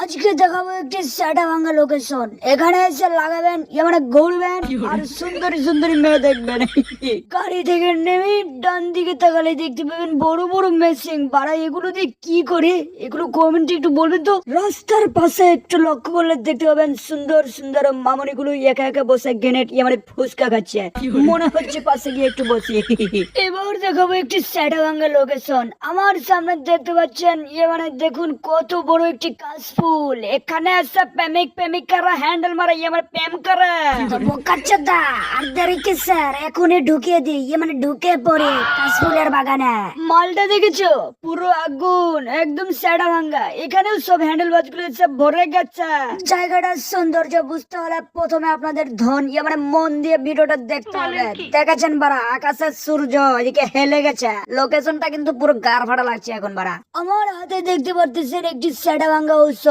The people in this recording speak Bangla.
আজকে দেখাবো একটি সেটা ভাঙ্গা লোকেশন এখানে এসে লাগাবেন মানে ঘুরবেন আর সুন্দরী সুন্দরী মেয়ে দেখবেন। গাড়ি থেকে নেমে ডান দিকে তাকালে দেখতে পাবেন বড় বড় মেশিন বাড়া এগুলো দিয়ে কি করে? এগুলো কমেন্টে একটু বলবেন তো? রাস্তার পাশে একটু লক্ষ্য করলে দেখতে পাবেন সুন্দর সুন্দর মামনি গুলো একা একা বসে গেনেট ইয়ে মানে ফুচকা খাচ্ছে মনে হচ্ছে পাশে গিয়ে একটু বসি। এবার দেখাবো একটি সেটা ভাঙ্গা লোকেশন আমার সামনে দেখতে পাচ্ছেন ইয়ে মানে দেখুন কত বড় একটি কাশফুল এখানে এসে প্রেমিক প্রেমিকারা হ্যান্ডেল মারা ইয়ে মানে প্রেম করে। বোকাচ্চদা আর দেরি কি স্যার? এখনই ঢুকিয়ে দিই ইয়ে মানে ঢুকে পড়ে কাশফুলের বাগানে। মালটা দেখেছ? পুরো আগুন একদম সেটা ভাঙ্গা। এখানেও সব হ্যান্ডেল বাজগুলো সব ভরে গেছে। জায়গাটার সৌন্দর্য বুঝতে হলে প্রথমে আপনাদের ধন ইয়ে মানে মন দিয়ে ভিডিওটা দেখতে হবে। দেখাচ্ছেন বারা? আকাশের সূর্য এদিকে হেলে গেছে। লোকেশনটা কিন্তু পুরো গার ফাটা লাগছে এখন বারা। আমার হাতে দেখতে পারতেছেন একটি সেটা ভাঙ্গা উৎসব